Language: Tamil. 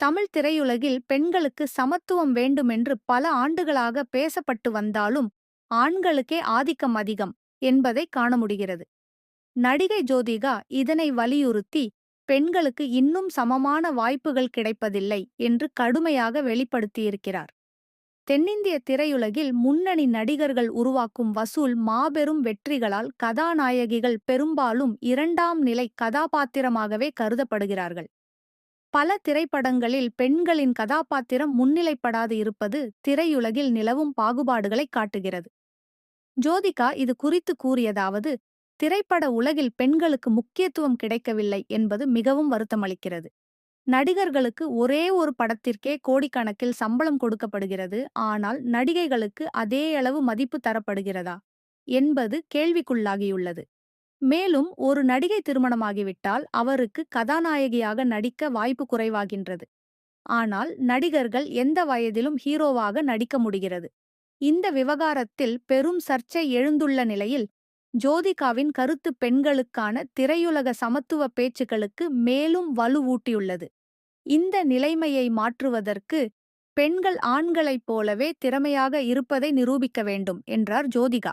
தமிழ் திரையுலகில் பெண்களுக்கு சமத்துவம் வேண்டுமென்று பல ஆண்டுகளாக பேசப்பட்டு வந்தாலும் ஆண்களுக்கே ஆதிக்கம் அதிகம் என்பதை காண முடிகிறது. நடிகை ஜோதிகா இதனை வலியுறுத்தி பெண்களுக்கு இன்னும் சமமான வாய்ப்புகள் கிடைப்பதில்லை என்று கடுமையாக வெளிப்படுத்தியிருக்கிறார். தென்னிந்திய திரையுலகில் முன்னணி நடிகர்கள் உருவாக்கும் வசூல் மாபெரும் வெற்றிகளால் கதாநாயகிகள் பெரும்பாலும் இரண்டாம் நிலை கதாபாத்திரமாகவே கருதப்படுகிறார்கள். பல திரைப்படங்களில் பெண்களின் கதாபாத்திரம் முன்னிலைப்படாது இருப்பது திரையுலகில் நிலவும் பாகுபாடுகளை காட்டுகிறது. ஜோதிகா இது குறித்து கூறியதாவது திரைப்பட உலகில் பெண்களுக்கு முக்கியத்துவம் கிடைக்கவில்லை என்பது மிகவும் வருத்தமளிக்கிறது. நடிகர்களுக்கு ஒரே ஒரு படத்திற்கே கோடிக்கணக்கில் சம்பளம் கொடுக்கப்படுகிறது ஆனால் நடிகைகளுக்கு அதே அளவு மதிப்பு தரப்படுகிறதா என்பது கேள்விக்குள்ளாகியுள்ளது. மேலும் ஒரு நடிகை திருமணமாகிவிட்டால் அவருக்கு கதாநாயகியாக நடிக்க வாய்ப்பு குறைவாகின்றது. ஆனால் நடிகர்கள் எந்த வயதிலும் ஹீரோவாக நடிக்க முடிகிறது. இந்த விவகாரத்தில் பெரும் சர்ச்சை எழுந்துள்ள நிலையில் ஜோதிகாவின் கருத்து பெண்களுக்கான திரையுலக சமத்துவ பேச்சுக்களுக்கு மேலும் வலுவூட்டியுள்ளது. இந்த நிலைமையை மாற்றுவதற்கு பெண்கள் ஆண்களைப் போலவே திறமையாக இருப்பதை நிரூபிக்க வேண்டும் என்றார் ஜோதிகா.